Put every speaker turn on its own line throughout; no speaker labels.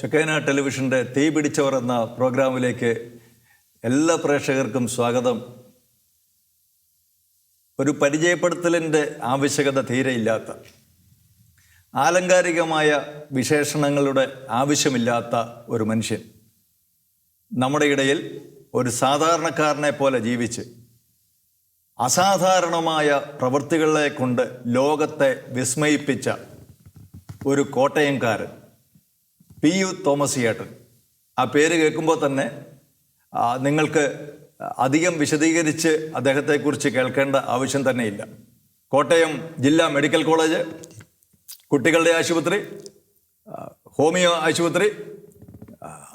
ഷെക്കേന ടെലിവിഷന്റെ തീ പിടിച്ചവർ എന്ന പ്രോഗ്രാമിലേക്ക് എല്ലാ പ്രേക്ഷകർക്കും സ്വാഗതം. ഒരു പരിചയപ്പെടുത്തലിന്റെ ആവശ്യകത തീരെയില്ലാത്ത ആലങ്കാരികമായ വിശേഷണങ്ങളുടെ ആവശ്യമില്ലാത്ത ഒരു മനുഷ്യൻ നമ്മുടെ ഇടയിൽ ഒരു സാധാരണക്കാരനെ പോലെ ജീവിച്ച് അസാധാരണമായ പ്രവൃത്തികളെ കൊണ്ട് ലോകത്തെ വിസ്മയിപ്പിച്ച ഒരു കോട്ടയംകാരൻ. പി യു തോമസ് ചേട്ടൻ ആ പേര് കേൾക്കുമ്പോൾ തന്നെ നിങ്ങൾക്ക് അധികം വിശദീകരിച്ച് അദ്ദേഹത്തെക്കുറിച്ച് കേൾക്കേണ്ട ആവശ്യം തന്നെയില്ല. കോട്ടയം ജില്ലാ മെഡിക്കൽ കോളേജ് കുട്ടികളുടെ ആശുപത്രി ഹോമിയോ ആശുപത്രി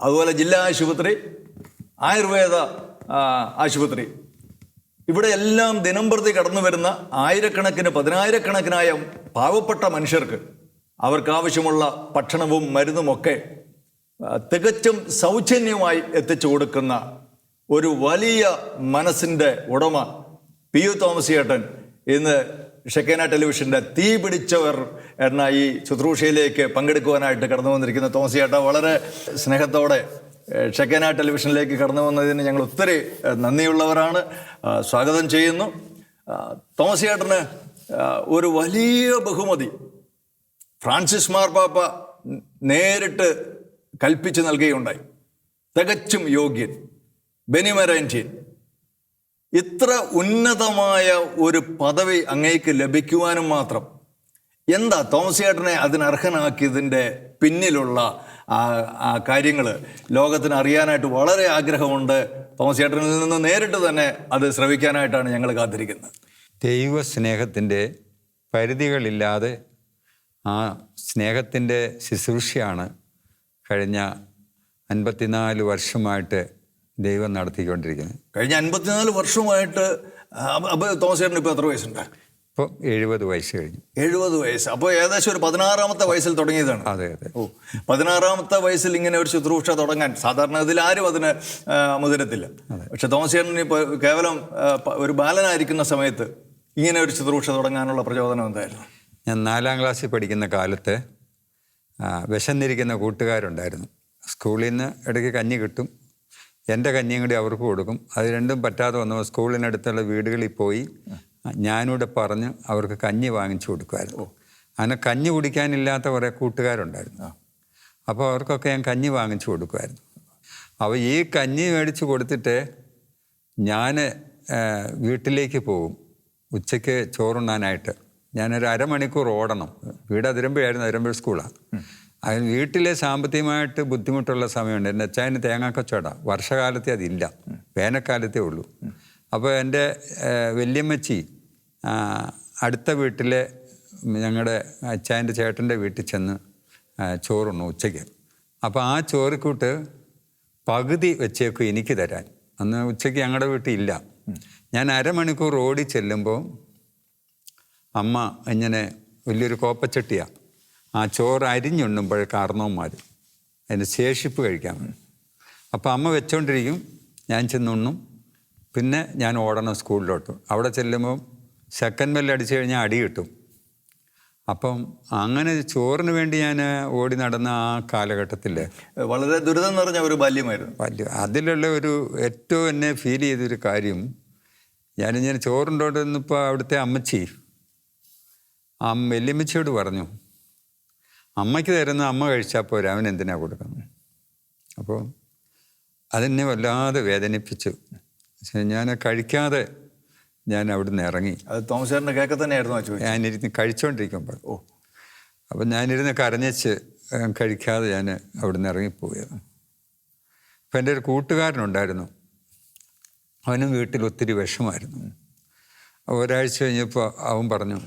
അതുപോലെ ജില്ലാ ആശുപത്രി ആയുർവേദ ആശുപത്രി. ഇവിടെ എല്ലാം ദിനംപ്രതി കടന്നു വരുന്ന ആയിരക്കണക്കിന് പതിനായിരക്കണക്കിനായ പാവപ്പെട്ട മനുഷ്യർക്ക് അവർക്ക് ആവശ്യമുള്ള ഭക്ഷണവും മരുന്നുമൊക്കെ തികച്ചും സൗജന്യമായി എത്തിച്ചു കൊടുക്കുന്ന ഒരു വലിയ മനസ്സിന്റെ ഉടമ പി യു തോമസ് ഏട്ടൻ ഇന്ന് ഷെക്കേന ടെലിവിഷന്റെ തീ പിടിച്ചവർ എന്ന ഈ ശുശ്രൂഷയിലേക്ക് പങ്കെടുക്കുവാനായിട്ട് കടന്നു വന്നിരിക്കുന്ന. തോമസ് ഏട്ടൻ വളരെ സ്നേഹത്തോടെ ഷെക്കേന ടെലിവിഷനിലേക്ക് കടന്നു വന്നതിന് ഞങ്ങൾ ഒത്തിരി നന്ദിയുള്ളവരാണ്. സ്വാഗതം ചെയ്യുന്നു. തോമസിയേട്ടന് ഒരു വലിയ ബഹുമതി ഫ്രാൻസിസ് മാർപ്പാപ്പ നേരിട്ട് കൽപ്പിച്ചു നൽകുകയുണ്ടായി. തികച്ചും യോഗ്യൻ ബെനിമറേന്ത്യൻ ഇത്ര ഉന്നതമായ ഒരു പദവി അങ്ങേക്ക് ലഭിക്കുവാനും മാത്രം എന്താ തോമസ് ചേട്ടനെ അതിനർഹനാക്കിയതിന്റെ പിന്നിലുള്ള ആ കാര്യങ്ങൾ ലോകത്തിന് അറിയാനായിട്ട് വളരെ ആഗ്രഹമുണ്ട്. തോമസ് ചേട്ടനിൽ നിന്ന് നേരിട്ട് തന്നെ അത് ശ്രവിക്കാനായിട്ടാണ് ഞങ്ങൾ കാത്തിരിക്കുന്നത്.
ദൈവ സ്നേഹത്തിന്റെ പരിധികളില്ലാതെ ആ സ്നേഹത്തിന്റെ ശുശ്രൂഷയാണ് കഴിഞ്ഞ അൻപത്തിനാല് വർഷമായിട്ട് ദൈവം നടത്തിക്കൊണ്ടിരിക്കുന്നത്.
കഴിഞ്ഞ അൻപത്തിനാല് വർഷമായിട്ട് അപ്പോൾ തോമസ് ചേട്ടൻ ഇപ്പോൾ എത്ര വയസ്സുണ്ട്?
ഇപ്പോൾ എഴുപത് വയസ്സ് കഴിഞ്ഞു.
എഴുപത് വയസ്സ്. അപ്പോൾ ഏകദേശം ഒരു പതിനാറാമത്തെ വയസ്സിൽ തുടങ്ങിയതാണ്.
അതെ അതെ.
ഓ പതിനാറാമത്തെ വയസ്സിൽ ഇങ്ങനെ ഒരു ശുശ്രൂഷ തുടങ്ങാൻ സാധാരണ ഇതിൽ ആരും അതിന് മുതിരത്തില്ല. പക്ഷെ തോമസ് ചേട്ടന് ഇപ്പോൾ കേവലം ഒരു ബാലനായിരിക്കുന്ന സമയത്ത് ഇങ്ങനെ ഒരു ശുശ്രൂഷ തുടങ്ങാനുള്ള പ്രചോദനം എന്തായിരുന്നു?
ഞാൻ നാലാം ക്ലാസ്സിൽ പഠിക്കുന്ന കാലത്ത് വിശന്നിരിക്കുന്ന കൂട്ടുകാരുണ്ടായിരുന്നു. സ്കൂളിൽ നിന്ന് ഇടയ്ക്ക് കഞ്ഞി കിട്ടും. എന്റെ കഞ്ഞിയും കൂടി അവർക്ക് കൊടുക്കും. അത് രണ്ടും പറ്റാതെ വന്നപ്പോൾ സ്കൂളിനടുത്തുള്ള വീടുകളിൽ പോയി ഞാനിവിടെ പറഞ്ഞ് അവർക്ക് കഞ്ഞി വാങ്ങിച്ചു കൊടുക്കുമായിരുന്നു. അങ്ങനെ കഞ്ഞി കുടിക്കാനില്ലാത്ത കുറേ കൂട്ടുകാരുണ്ടായിരുന്നു. അപ്പോൾ അവർക്കൊക്കെ ഞാൻ കഞ്ഞി വാങ്ങിച്ചു കൊടുക്കുമായിരുന്നു. അപ്പോൾ ഈ കഞ്ഞി മേടിച്ച് കൊടുത്തിട്ട് ഞാൻ വീട്ടിലേക്ക് പോകും. ഉച്ചയ്ക്ക് ചോറുണ്ണാനായിട്ട്. ഞാനൊരു അരമണിക്കൂർ ഓടണം. വീട് അതിരമ്പയായിരുന്നു അതിരമ്പ സ്കൂളാണ് അതിന് വീട്ടിലെ സാമ്പത്തികമായിട്ട് ബുദ്ധിമുട്ടുള്ള സമയമുണ്ട്. എന്റെ അച്ചായന് തേങ്ങാ കച്ചവട. വർഷകാലത്തെ അതില്ല. വേനൽക്കാലത്തേ ഉള്ളൂ. അപ്പോൾ എന്റെ വല്യമ്മച്ചി അടുത്ത വീട്ടിലെ ഞങ്ങളുടെ അച്ചായന്റെ ചേട്ടന്റെ വീട്ടിൽ ചെന്ന് ചോറുണ്ണു ഉച്ചയ്ക്ക്. അപ്പോൾ ആ ചോറിക്കൂട്ട് പകുതി വെച്ചേക്കും എനിക്ക് തരാൻ. അന്ന് ഉച്ചയ്ക്ക് ഞങ്ങളുടെ വീട്ടിൽ ഇല്ല. ഞാൻ അരമണിക്കൂർ ഓടി ചെല്ലുമ്പോൾ അമ്മ ഇങ്ങനെ വലിയൊരു കോപ്പച്ചട്ടിയാണ് ആ ചോറ് അരിഞ്ഞുണ്ണുമ്പോൾ കാരണവന്മാർ അതിന്റെ ശേഷിപ്പ് കഴിക്കാൻ അപ്പോൾ അമ്മ വെച്ചോണ്ടിരിക്കും ഞാൻ ചെന്നുണ്ണും. പിന്നെ ഞാൻ ഓടണം സ്കൂളിലോട്ട്. അവിടെ ചെല്ലുമ്പോൾ സെക്കൻഡ് ബെല്ല് അടിച്ചു കഴിഞ്ഞാൽ അടി കിട്ടും. അപ്പം അങ്ങനെ ചോറിന് വേണ്ടി ഞാൻ ഓടി നടന്ന ആ കാലഘട്ടത്തിൽ
വളരെ ദുരിതം നിറഞ്ഞ ഒരു ബാല്യമായിരുന്നു.
ബാല്യം. അതിലുള്ള ഒരു ഏറ്റവും എന്നെ ഫീൽ ചെയ്തൊരു കാര്യം ഞാനിങ്ങനെ ചോറുണ്ടോണ്ടിരുന്നപ്പോൾ അവിടുത്തെ അമ്മച്ചി ആ വല്യമ്മച്ചിയോട് പറഞ്ഞു അമ്മയ്ക്ക് തരുന്ന അമ്മ കഴിച്ചാൽ പോരാ അവൻ എന്തിനാ കൊടുക്കുന്നത്? അപ്പോൾ അതെന്നെ വല്ലാതെ വേദനിപ്പിച്ചു. ഞാൻ കഴിക്കാതെ ഞാൻ അവിടുന്ന് ഇറങ്ങി.
അത് തോമസ് ചേട്ടന്റെ കേൾക്ക തന്നെയായിരുന്നു
ഞാനിരുന്ന് കഴിച്ചുകൊണ്ടിരിക്കുമ്പോൾ ഓ. അപ്പം ഞാനിരുന്ന് കരഞ്ഞച്ച് കഴിക്കാതെ ഞാൻ അവിടുന്ന് ഇറങ്ങിപ്പോയത്. അപ്പം എന്റെ ഒരു കൂട്ടുകാരനുണ്ടായിരുന്നു. അവനും വീട്ടിൽ ഒത്തിരി വിഷമായിരുന്നു ഒരാഴ്ച കഴിഞ്ഞപ്പോൾ അവൻ പറഞ്ഞു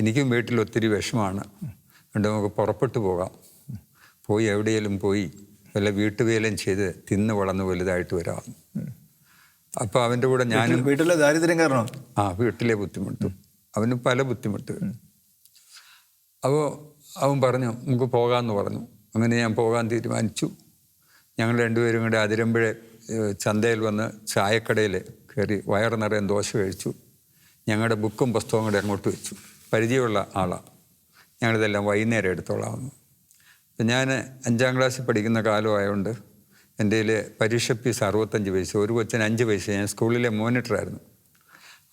എനിക്കും വീട്ടിൽ ഒത്തിരി വിഷമാണ്. അതുകൊണ്ട് നമുക്ക് പുറപ്പെട്ടു പോകാം. പോയി എവിടെയെങ്കിലും പോയി വല്ല വീട്ടുവേലയും ചെയ്ത് തിന്ന് വളർന്ന് വലുതായിട്ട് വരാം. അപ്പോൾ അവന്റെ കൂടെ ഞാനും
വീട്ടിലെ ദാരിദ്ര്യം കാരണം?
ആ വീട്ടിലെ ബുദ്ധിമുട്ടും. അവന് പല ബുദ്ധിമുട്ടുകൾ. അപ്പോൾ അവൻ പറഞ്ഞു നമുക്ക് പോകാമെന്ന് പറഞ്ഞു. അങ്ങനെ ഞാൻ പോകാൻ തീരുമാനിച്ചു. ഞങ്ങൾ രണ്ടുപേരും കൂടെ അതിരമ്പുഴ ചന്തയിൽ വന്ന് ചായക്കടയിൽ കയറി വയറ് നിറയെ ദോശ കഴിച്ചു. ഞങ്ങളുടെ ബുക്കും പുസ്തകവും കൂടെ അങ്ങോട്ട് വെച്ചു. പരിചയമുള്ള ആളാണ് ഞങ്ങളിതെല്ലാം വൈകുന്നേരം എടുത്തോളാമെന്ന് ഞാൻ അഞ്ചാം ക്ലാസ്സിൽ പഠിക്കുന്ന കാലമായതുകൊണ്ട് എന്റെ കയ്യിൽ പരീക്ഷ ഫീസ് അറുപത്തഞ്ച് പൈസ ഒരു കൊച്ചിന് അഞ്ച് പൈസ. ഞാൻ സ്കൂളിലെ മോണിറ്ററായിരുന്നു.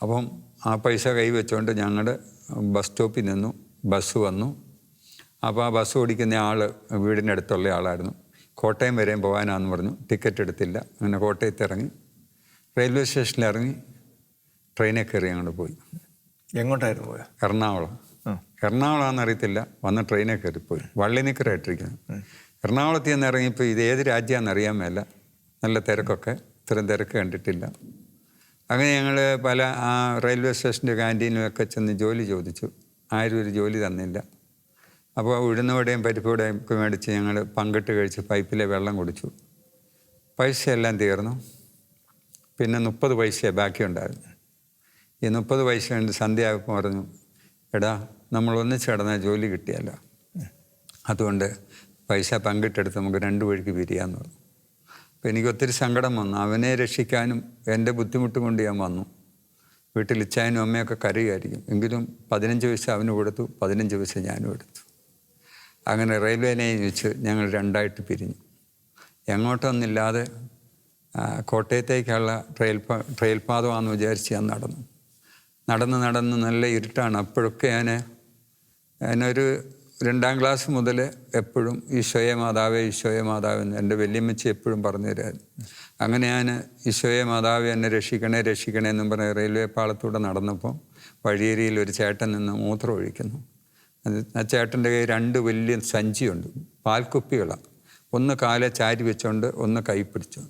അപ്പം ആ പൈസ കൈവച്ചുകൊണ്ട് ഞങ്ങൾ ബസ് സ്റ്റോപ്പിൽ നിന്നു ബസ് വന്നു. അപ്പോൾ ആ ബസ് ഓടിക്കുന്ന ആൾ വീടിന്റെ അടുത്തുള്ള ആളായിരുന്നു. കോട്ടയം വരെയും പോകാനാന്ന് പറഞ്ഞു. ടിക്കറ്റ് എടുത്തില്ല. അങ്ങനെ കോട്ടയത്ത് ഇറങ്ങി റെയിൽവേ സ്റ്റേഷനിൽ ഇറങ്ങി ട്രെയിനിൽ കയറി അങ്ങോട്ട് പോയി.
എങ്ങോട്ടായിരുന്നു പോയത്
എറണാകുളം. എറണാകുളമാണെന്ന് അറിയത്തില്ല വന്ന ട്രെയിനെ കയറിപ്പോയി. വള്ളി നിക്കറായിട്ടിരിക്കുന്നു എറണാകുളത്തിൽ നിന്ന് ഇറങ്ങിയപ്പോൾ ഇത് ഏത് രാജ്യമാണെന്ന് അറിയാൻ മേല. നല്ല തിരക്കൊക്കെ. ഇത്രയും തിരക്ക് കണ്ടിട്ടില്ല. അങ്ങനെ ഞങ്ങൾ പല ആ റെയിൽവേ സ്റ്റേഷന്റെ ക്യാന്റീനിലൊക്കെ ചെന്ന് ജോലി ചോദിച്ചു. ആരും ഒരു ജോലി തന്നില്ല. അപ്പോൾ ഉഴുന്നവടെയും പരിപ്പുവടെയും ഒക്കെ മേടിച്ച് ഞങ്ങൾ പങ്കിട്ട് കഴിച്ച് പൈപ്പിലെ വെള്ളം കുടിച്ചു. പൈസയെല്ലാം തീർന്നു. പിന്നെ മുപ്പത് പൈസയെ ബാക്കി ഉണ്ടായിരുന്നു ഈ മുപ്പത് വയസ്സ് കഴിഞ്ഞ് സന്ധ്യയായപ്പോൾ പറഞ്ഞു എടാ നമ്മൾ ഒന്നിച്ച് കിടന്നാൽ ജോലി കിട്ടിയല്ലോ അതുകൊണ്ട് പൈസ പങ്കിട്ടെടുത്ത് നമുക്ക് രണ്ട് വഴിക്ക് പിരിയാന്ന് പറഞ്ഞു. അപ്പോൾ എനിക്ക് ഒത്തിരി സങ്കടം വന്നു. അവനെ രക്ഷിക്കാനും എന്റെ ബുദ്ധിമുട്ട് കൊണ്ട് ഞാൻ വന്നു. വീട്ടിൽ ഇച്ചായനും അമ്മയൊക്കെ കരയുമായിരിക്കും. എങ്കിലും പതിനഞ്ച് പൈസ അവന് കൊടുത്തു പതിനഞ്ച് പൈസ ഞാനും എടുത്തു. അങ്ങനെ റെയിൽവേ ലൈൻ വെച്ച് ഞങ്ങൾ രണ്ടായിട്ട് പിരിഞ്ഞു. എങ്ങോട്ടൊന്നില്ലാതെ കോട്ടയത്തേക്കുള്ള ട്രെയിൽ ട്രെയിൽ പാതമാണെന്ന് വിചാരിച്ച് ഞാൻ നടന്നു. നടന്ന് നടന്ന് നല്ല ഇരുട്ടാണ്. അപ്പോഴൊക്കെ ഞാൻ ഞാനൊരു രണ്ടാം ക്ലാസ് മുതൽ എപ്പോഴും ഈശോയെ മാതാവേ ഈശോയെ മാതാവ് എന്ന് എന്റെ വല്യമ്മച്ചി എപ്പോഴും പറഞ്ഞു തരാം അങ്ങനെ ഞാൻ ഈശോയെ മാതാവേ എന്നെ രക്ഷിക്കണേ രക്ഷിക്കണേ എന്നും പറഞ്ഞ് റെയിൽവേ പാളത്തൂടെ നടന്നപ്പോൾ വഴിയേരിയിൽ ഒരു ചേട്ടൻ നിന്ന് മൂത്രം ഒഴിക്കുന്നു. ആ ചേട്ടന്റെ കയ്യിൽ രണ്ട് വലിയ സഞ്ചിയുണ്ട്. പാൽക്കുപ്പികളാണ് ഒന്ന് കാലെ ചാരി വെച്ചോണ്ട് ഒന്ന് കൈ പിടിച്ചു.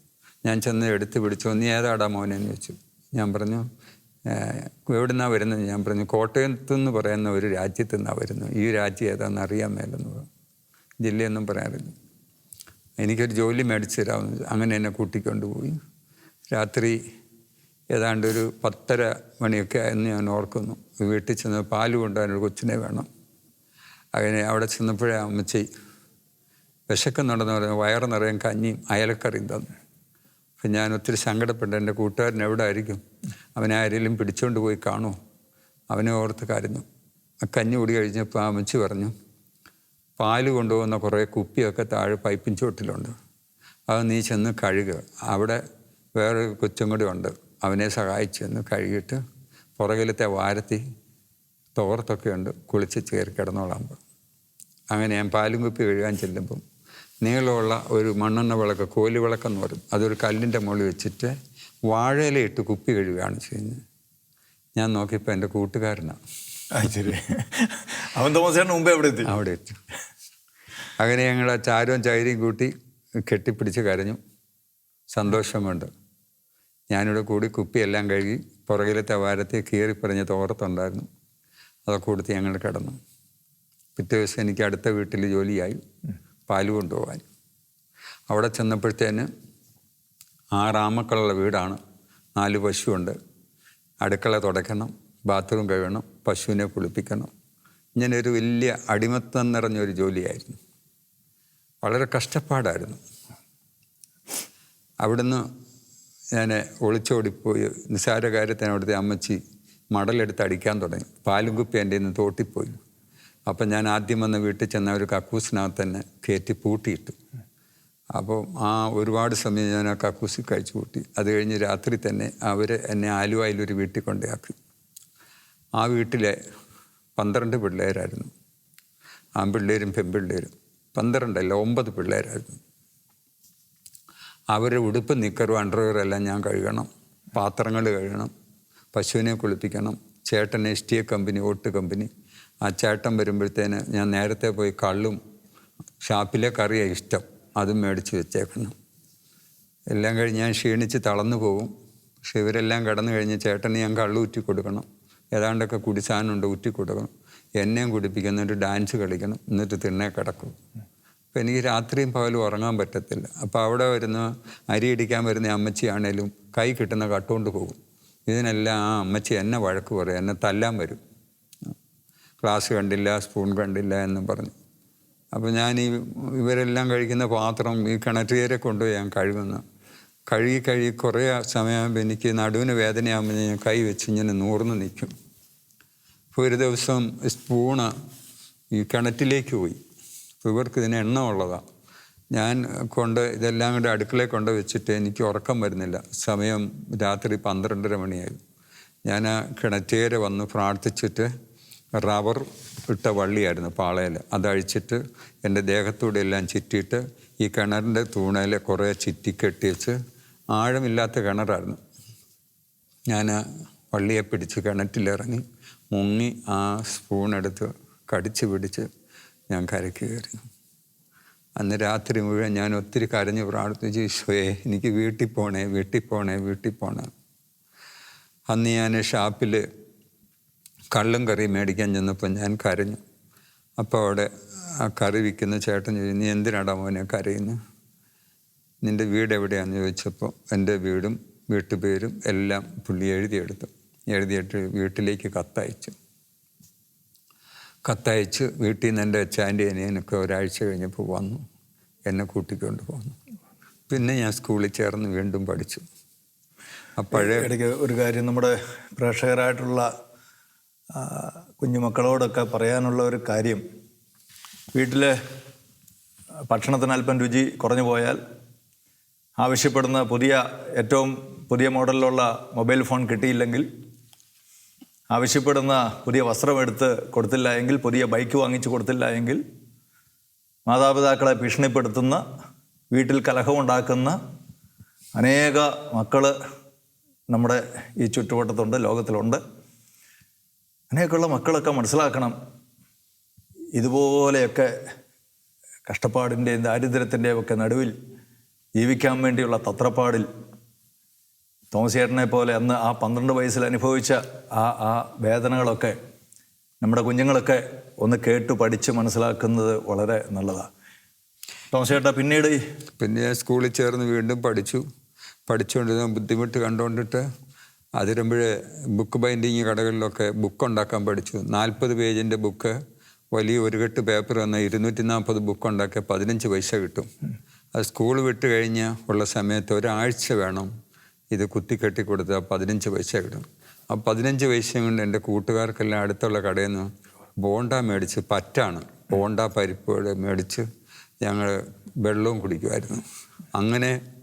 ഞാൻ ചെന്ന് എടുത്ത് പിടിച്ചു. നീ ഏതാടാ മോനെന്ന് ചോദിച്ചു. ഞാൻ പറഞ്ഞു എവിടുന്നാണ് വരുന്നത്? ഞാൻ പറഞ്ഞു കോട്ടയത്ത് നിന്ന് പറയുന്ന ഒരു രാജ്യത്തു നിന്നാണ് വരുന്നത്. ഈ രാജ്യം ഏതാണെന്ന് അറിയാൻ മേലെന്ന് പറഞ്ഞു. ജില്ലയൊന്നും പറയാറില്ല. എനിക്കൊരു ജോലി മേടിച്ചു തരാമെന്ന് അങ്ങനെ എന്നെ കൂട്ടിക്കൊണ്ട് പോയി. രാത്രി ഏതാണ്ട് ഒരു പത്തര മണിയൊക്കെ ആയെന്ന് ഞാൻ ഓർക്കുന്നു. വീട്ടിൽ ചെന്ന് പാൽ കൊണ്ടുപോകാൻ ഒരു കൊച്ചിനെ വേണം. അങ്ങനെ അവിടെ ചെന്നപ്പോഴേ അമ്മച്ചി വിശക്കുന്നുണ്ടെന്ന് പറഞ്ഞു വയറ് നിറയും കഞ്ഞിയും അയലക്കറിയും തന്നു. ഞാൻ ഒത്തിരി സങ്കടപ്പെട്ടു എന്റെ കൂട്ടുകാരൻ എവിടെ ആയിരിക്കും അവനെ ആരെങ്കിലും പിടിച്ചുകൊണ്ട് പോയി കാണുമോ അവനെ ഓർത്ത് കരഞ്ഞു. ആ കഞ്ഞി കൂടി കഴിഞ്ഞപ്പോൾ ആ അമ്മച്ചി പറഞ്ഞു പാൽ കൊണ്ടുപോകുന്ന കുറേ കുപ്പിയൊക്കെ താഴെ പൈപ്പിൻ ചോട്ടിലുണ്ട് അത് നീ ചെന്ന് കഴുകുക അവിടെ വേറെ കൊച്ചും കൂടി ഉണ്ട്. അവനെ സഹായിച്ചു ചെന്ന് കഴുകിയിട്ട് പുറകിലത്തെ വാരത്തി തോർത്തൊക്കെ ഉണ്ട്. കുളിച്ച് കയറി കിടന്നോളാൻ അങ്ങനെ ഞാൻ പാലും കുപ്പി കഴുകാൻ ചെല്ലുമ്പം നീളമുള്ള ഒരു മണ്ണെണ്ണ വിളക്ക് കോലി വിളക്കെന്ന് പറയും. അതൊരു കല്ലിന്റെ മുകളിൽ വെച്ചിട്ട് വാഴയിലയിട്ട് കുപ്പി കഴുകുകയാണ് ചെയ്യുന്നത്. ഞാൻ നോക്കിയപ്പോൾ എന്റെ കൂട്ടുകാരനാണ്
ശരി. അവൻ തോമസേട്ടൻ മുമ്പേ എവിടെ എത്തി.
അവിടെ എത്തി. അങ്ങനെ ഞങ്ങൾ ആ ചാരവും ചൈരയും കൂട്ടി കെട്ടിപ്പിടിച്ച് കരഞ്ഞു. സന്തോഷമുണ്ട്. ഞാനിവിടെ കൂടി കുപ്പിയെല്ലാം കഴുകി പുറകിലത്തെ വാരത്തെ കീറിപ്പറിഞ്ഞ തോർത്തുണ്ടായിരുന്നു. അതൊക്കെ കൊടുത്ത് ഞങ്ങൾ കിടന്നു. പിറ്റേ ദിവസം എനിക്ക് അടുത്ത വീട്ടിൽ ജോലിയായി. പാൽ കൊണ്ടുപോകാൻ അവിടെ ചെന്നപ്പോഴത്തേന് ആറാമക്കളുള്ള വീടാണ്. നാല് പശുവുണ്ട്. അടുക്കള തുടയ്ക്കണം ബാത്റൂം കഴുകണം പശുവിനെ കുളിപ്പിക്കണം. ഇങ്ങനെ ഒരു വലിയ അടിമത്തം നിറഞ്ഞൊരു ജോലിയായിരുന്നു. വളരെ കഷ്ടപ്പാടായിരുന്നു. അവിടുന്ന് ഞാൻ ഒളിച്ചോടിപ്പോയി നിസ്സാര കാര്യത്തിന് അവിടുത്തെ അമ്മച്ചി മടലെടുത്ത് അടിക്കാൻ തുടങ്ങി. പാലും കുപ്പി എന്റെ നിന്ന് തോട്ടിപ്പോയി. അപ്പം ഞാൻ ആദ്യം വന്ന് വീട്ടിൽ ചെന്ന ഒരു കക്കൂസിനകത്ത് തന്നെ കയറ്റി പൂട്ടിയിട്ടു. അപ്പോൾ ആ ഒരുപാട് സമയം ഞാൻ ആ കക്കൂസിൽ കഴിച്ചു കൂട്ടി അത് കഴിഞ്ഞ് രാത്രി തന്നെ അവർ എന്നെ ആലുവായിലൊരു വീട്ടിൽ കൊണ്ടുയാക്കി ആ വീട്ടിലെ പന്ത്രണ്ട് പിള്ളേരായിരുന്നു. ആൺപിള്ളേരും പെൺപിള്ളേരും. പന്ത്രണ്ടല്ല ഒമ്പത് പിള്ളേരായിരുന്നു. അവരുടെ ഉടുപ്പ് നിക്കറും അണ്ടർവെയറെല്ലാം ഞാൻ കഴുകണം. പാത്രങ്ങൾ കഴുകണം. പശുവിനെ കുളിപ്പിക്കണം. ചേട്ടൻ എസ് ടി എ കമ്പനി ഓട്ട് കമ്പനി. ആ ചേട്ടൻ വരുമ്പോഴത്തേന് ഞാൻ നേരത്തെ പോയി കള്ളും ഷാപ്പിലെ കറിയാണ് ഇഷ്ടം. അതും മേടിച്ച് വെച്ചേക്കുന്നു. എല്ലാം കഴിഞ്ഞ് ഞാൻ ക്ഷീണിച്ച് തളർന്നു പോകും. പക്ഷെ ഇവരെല്ലാം കടന്നു കഴിഞ്ഞ് ചേട്ടന് ഞാൻ കള്ളു ഊറ്റി കൊടുക്കണം. ഏതാണ്ടൊക്കെ കുടിസാനുണ്ട് ഊറ്റി കൊടുക്കണം. എന്നെയും കുടിപ്പിക്കുന്ന ഒരു ഡാൻസ് കളിക്കണം എന്നിട്ട് തിണ്ണേ കിടക്കും. അപ്പം എനിക്ക് രാത്രിയും പകലും ഉറങ്ങാൻ പറ്റത്തില്ല. അപ്പോൾ അവിടെ വരുന്ന അരി ഇടിക്കാൻ വരുന്ന അമ്മച്ചിയാണേലും കൈ കിട്ടുന്ന കട്ടുകൊണ്ട് പോകും. ഇതിനെല്ലാം ആ അമ്മച്ചി എന്നെ വഴക്ക് പറയും എന്നെ തല്ലാൻ വരും. ഗ്ലാസ് കണ്ടില്ല സ്പൂൺ കണ്ടില്ല എന്നും പറഞ്ഞു. അപ്പോൾ ഞാൻ ഈ ഇവരെല്ലാം കഴിക്കുന്ന പാത്രം ഈ കിണറ്റുകാരെ കൊണ്ടുപോയി ഞാൻ കഴുകുന്നു. കഴുകി കഴുകി കുറേ സമയമാകുമ്പോൾ എനിക്ക് നടുവിന് വേദനയാകുമ്പോൾ ഞാൻ കൈ വെച്ച് ഇങ്ങനെ നൂർന്ന് നിൽക്കും. അപ്പോൾ ഒരു ദിവസം സ്പൂണ് ഈ കിണറ്റിലേക്ക് പോയി. ഇവർക്ക് ഇതിന് എണ്ണ ഉള്ളതാണ് ഞാൻ കൊണ്ട് ഇതെല്ലാം കൂടെ അടുക്കളയിൽ കൊണ്ട് വെച്ചിട്ട് എനിക്ക് ഉറക്കം വരുന്നില്ല. സമയം രാത്രി പന്ത്രണ്ടര മണിയായി. ഞാൻ ആ കിണറ്റേരെ വന്ന് പ്രാർത്ഥിച്ചിട്ട് റബ്ബർ ഇട്ട വള്ളിയായിരുന്നു പാളയിൽ. അതഴിച്ചിട്ട് എന്റെ ദേഹത്തൂടെ എല്ലാം ചുറ്റിയിട്ട് ഈ കിണറിന്റെ തൂണയിൽ കുറേ ചുറ്റി വെച്ച് ആഴമില്ലാത്ത കിണറായിരുന്നു. ഞാൻ വള്ളിയെ പിടിച്ച് കിണറ്റിലിറങ്ങി മുങ്ങി ആ സ്പൂൺ എടുത്ത് കടിച്ച് പിടിച്ച് ഞാൻ കരയ്ക്ക് കയറി. അന്ന് രാത്രി മുഴുവൻ ഞാൻ ഒത്തിരി കരഞ്ഞ് പ്രാർത്ഥിച്ചു ഈശോയെ എനിക്ക് വീട്ടിൽ പോണേ വീട്ടിൽ പോണേ വീട്ടിൽ പോണേ. അന്ന് ഞാൻ ഷാപ്പിൽ കള്ളും കറി മേടിക്കാൻ ചെന്നപ്പോൾ ഞാൻ കരഞ്ഞു. അപ്പോൾ അവിടെ ആ കറി വിൽക്കുന്ന ചേട്ടൻ ചോദിച്ചു നീ എന്തിനാടാ മോനെ കരയുന്നു? നിന്റെ വീട് എവിടെയാണെന്ന് ചോദിച്ചപ്പോൾ എന്റെ വീടും വീട്ടുപേരും എല്ലാം പുള്ളി എഴുതിയെടുത്തു. എഴുതിയിട്ട് വീട്ടിലേക്ക് കത്തയച്ചു. കത്തയച്ച് വീട്ടിൽ നിന്ന് എന്റെ അച്ചാന്റെ അനിയനൊക്കെ ഒരാഴ്ച കഴിഞ്ഞപ്പോൾ വന്നു. എന്നെ കൂട്ടിക്കൊണ്ട് പോന്നു പിന്നെ ഞാൻ സ്കൂളിൽ ചേർന്ന് വീണ്ടും പഠിച്ചു.
അപ്പോഴേ ഒരു കാര്യം നമ്മുടെ പ്രേക്ഷകരായിട്ടുള്ള കുഞ്ഞുമക്കളോടൊക്കെ പറയാനുള്ള ഒരു കാര്യം. വീട്ടിലെ ഭക്ഷണത്തിന് അല്പം രുചി കുറഞ്ഞു പോയാൽ ആവശ്യപ്പെടുന്ന പുതിയ ഏറ്റവും പുതിയ മോഡലിലുള്ള മൊബൈൽ ഫോൺ കിട്ടിയില്ലെങ്കിൽ ആവശ്യപ്പെടുന്ന പുതിയ വസ്ത്രം എടുത്ത് കൊടുത്തില്ല എങ്കിൽ പുതിയ ബൈക്ക് വാങ്ങിച്ചു കൊടുത്തില്ല എങ്കിൽ മാതാപിതാക്കളെ ഭീഷണിപ്പെടുത്തുന്ന വീട്ടിൽ കലഹമുണ്ടാക്കുന്ന അനേക മക്കൾ നമ്മുടെ ഈ ചുറ്റുവട്ടത്തുണ്ട് ലോകത്തിലുണ്ട്. അങ്ങനെയൊക്കെയുള്ള മക്കളൊക്കെ മനസ്സിലാക്കണം. ഇതുപോലെയൊക്കെ കഷ്ടപ്പാടിന്റെയും ദാരിദ്ര്യത്തിന്റെയും ഒക്കെ നടുവിൽ ജീവിക്കാൻ വേണ്ടിയുള്ള തത്രപ്പാടിൽ തോമസ് ചേട്ടനെ പോലെ അന്ന് ആ പന്ത്രണ്ട് വയസ്സിൽ അനുഭവിച്ച ആ ആ വേദനകളൊക്കെ നമ്മുടെ കുഞ്ഞുങ്ങളൊക്കെ ഒന്ന് കേട്ട് പഠിച്ച് മനസ്സിലാക്കുന്നത് വളരെ നല്ലതാണ് തോമസ് ചേട്ടാ പിന്നീട്
പിന്നെ സ്കൂളിൽ ചേർന്ന് വീണ്ടും പഠിച്ചു. പഠിച്ചുകൊണ്ടിരുന്ന ബുദ്ധിമുട്ട് കണ്ടുകൊണ്ടിട്ട് അതിരുമ്പോഴേ ബുക്ക് ബൈൻഡിങ് കടകളിലൊക്കെ ബുക്ക് ഉണ്ടാക്കാൻ പഠിച്ചു. നാൽപ്പത് പേജിന്റെ ബുക്ക് വലിയ ഒരു കെട്ട് പേപ്പർ വന്ന ഇരുന്നൂറ്റി നാൽപ്പത് ബുക്ക് ഉണ്ടാക്കിയ പതിനഞ്ച് പൈസ കിട്ടും. അത് സ്കൂൾ വിട്ട് കഴിഞ്ഞ് ഉള്ള സമയത്ത് ഒരാഴ്ച വേണം ഇത് കുത്തിക്കെട്ടി കൊടുത്താൽ പതിനഞ്ച് പൈസ കിട്ടും. ആ പതിനഞ്ച് പൈസ കൊണ്ട് എന്റെ കൂട്ടുകാർക്കെല്ലാം അടുത്തുള്ള കടയിൽ നിന്ന് ബോണ്ട മേടിച്ച് പറ്റാണ്. ബോണ്ട പരിപ്പ് മേടിച്ച് ഞങ്ങൾ വെള്ളവും കുടിക്കുമായിരുന്നു. അങ്ങനെ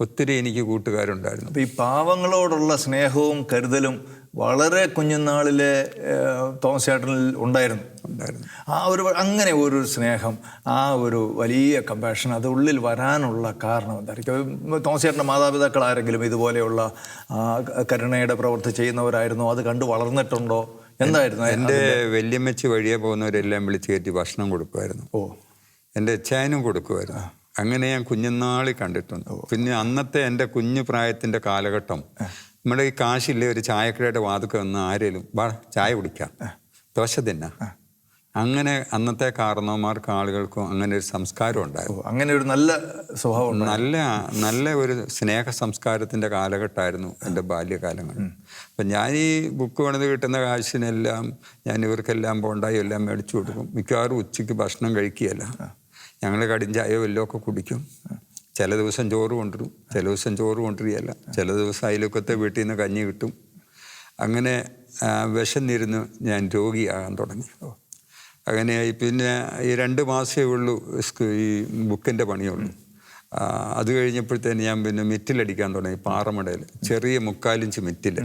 ഒത്തിരി എനിക്ക് കൂട്ടുകാരുണ്ടായിരുന്നു.
അപ്പോൾ ഈ പാവങ്ങളോടുള്ള സ്നേഹവും കരുതലും വളരെ കുഞ്ഞുനാളിലെ ഏഹ്, തോമസ് ചേട്ടനിൽ ഉണ്ടായിരുന്നു.
ഉണ്ടായിരുന്നു.
ആ ഒരു അങ്ങനെ ഒരു സ്നേഹം ആ ഒരു വലിയ കമ്പാഷൻ അത് ഉള്ളിൽ വരാനുള്ള കാരണം എന്തായിരിക്കും? തോമസ് ചേട്ടന്റെ മാതാപിതാക്കൾ ആരെങ്കിലും ഇതുപോലെയുള്ള കരുണയുടെ പ്രവൃത്തി ചെയ്യുന്നവരായിരുന്നോ? അത് കണ്ടു വളർന്നിട്ടുണ്ടോ? എന്തായിരുന്നു
എന്റെ വല്യമ്മച്ചി വഴിയെ പോകുന്നവരെല്ലാം വിളിച്ച് കയറ്റി ഭക്ഷണം കൊടുക്കുമായിരുന്നു.
ഓ.
എന്റെ അച്ചായനും കൊടുക്കുമായിരുന്നു. അങ്ങനെ ഞാൻ കുഞ്ഞുനാളിൽ കണ്ടിട്ടുണ്ട്. പിന്നെ അന്നത്തെ എന്റെ കുഞ്ഞു പ്രായത്തിന്റെ കാലഘട്ടം. നമ്മുടെ ഈ കാശില്ലേ ഒരു ചായക്കടയുടെ വാതുക്ക വന്ന് ആരേലും വാ ചായ കുടിക്കാം. ദോശ തിന്ന. അങ്ങനെ അന്നത്തെ കാരണവന്മാർക്ക് ആളുകൾക്കും അങ്ങനെ ഒരു സംസ്കാരം ഉണ്ടായിരുന്നു.
അങ്ങനെ ഒരു നല്ല സ്വഭാവം
നല്ല നല്ല ഒരു സ്നേഹ സംസ്കാരത്തിന്റെ കാലഘട്ടമായിരുന്നു എന്റെ ബാല്യകാലങ്ങൾ. അപ്പം ഞാൻ ഈ ബുക്ക് പണിത് കിട്ടുന്ന കാശിനെല്ലാം ഞാൻ ഇവർക്കെല്ലാം പോണ്ടായി എല്ലാം മേടിച്ചു കൊടുക്കും. മിക്കവാറും ഉച്ചയ്ക്ക് ഭക്ഷണം കഴിക്കുകയല്ല. ഞങ്ങൾ കടിഞ്ചായോ വല്ലതും ഒക്കെ കുടിക്കും. ചില ദിവസം ചോറ് കൊണ്ടുവരും ചില ദിവസം ചോറ് കൊണ്ടുവരികയല്ല. ചില ദിവസം അയലൊക്കത്തെ വീട്ടിൽ നിന്ന് കഞ്ഞി കിട്ടും. അങ്ങനെ വിശന്നിരുന്ന് ഞാൻ രോഗിയാകാൻ തുടങ്ങി. അങ്ങനെ പിന്നെ ഈ രണ്ട് മാസമേ ഉള്ളൂ ഈ ബുക്കിന്റെ പണിയുള്ളൂ. അത് കഴിഞ്ഞപ്പോഴത്തേന് ഞാൻ പിന്നെ മിറ്റിലടിക്കാൻ തുടങ്ങി പാറമടയിൽ. ചെറിയ മുക്കാലിഞ്ച് മിറ്റിൽ.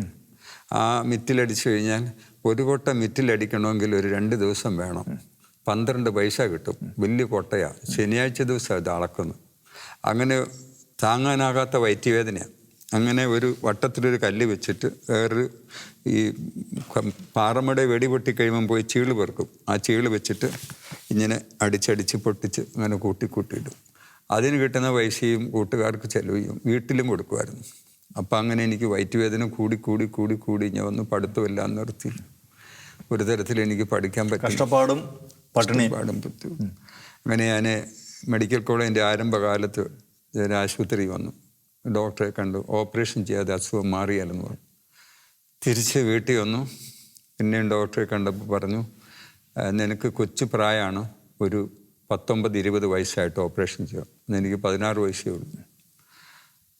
ആ മിറ്റിലടിച്ചു കഴിഞ്ഞാൽ ഒരു കൊട്ട മിറ്റിലടിക്കണമെങ്കിൽ ഒരു രണ്ട് ദിവസം വേണം. പന്ത്രണ്ട് പൈസ കിട്ടും. വലിയ കൊട്ടയാണ് ശനിയാഴ്ച ദിവസം ഇത് അളക്കുന്നു. അങ്ങനെ താങ്ങാനാകാത്ത വയറ്റുവേദനയാണ് അങ്ങനെ ഒരു വട്ടത്തിലൊരു കല്ല് വെച്ചിട്ട് വേറൊരു ഈ പാറമ്മയുടെ വെടി പൊട്ടിക്കഴിയുമ്പം പോയി ചീൾ പെറുക്കും. ആ ചീൾ വെച്ചിട്ട് ഇങ്ങനെ അടിച്ചടിച്ച് പൊട്ടിച്ച് അങ്ങനെ കൂട്ടി കൂട്ടിയിടും. അതിന് കിട്ടുന്ന പൈസയും കൂട്ടുകാർക്ക് ചെലവ് ചെയ്യും. വീട്ടിലും കൊടുക്കുമായിരുന്നു. അപ്പം അങ്ങനെ എനിക്ക് വയറ്റുവേദന കൂടി കൂടി കൂടി കൂടി ഞാൻ ഒന്ന് പഠിത്തമെല്ലാം നിർത്തി. ഒരു തരത്തിൽ എനിക്ക് പഠിക്കാൻ പറ്റും.
കഷ്ടപ്പാടും
പാടും അങ്ങനെ ഞാൻ മെഡിക്കൽ കോളേജിന്റെ ആരംഭകാലത്ത് ഞാൻ ആശുപത്രി വന്നു. ഡോക്ടറെ കണ്ടു. ഓപ്പറേഷൻ ചെയ്യാതെ അസുഖം മാറിയാലെന്ന് പറഞ്ഞു. തിരിച്ച് വീട്ടിൽ വന്നു. പിന്നെയും ഡോക്ടറെ കണ്ടപ്പോൾ പറഞ്ഞു "ആ, നിനക്ക് കൊച്ചു പ്രായമാണ്. ഒരു പത്തൊമ്പത് ഇരുപത് വയസ്സായിട്ട് ഓപ്പറേഷൻ ചെയ്യാം. എനിക്ക് പതിനാറ് വയസ്സേ ഉള്ളൂ.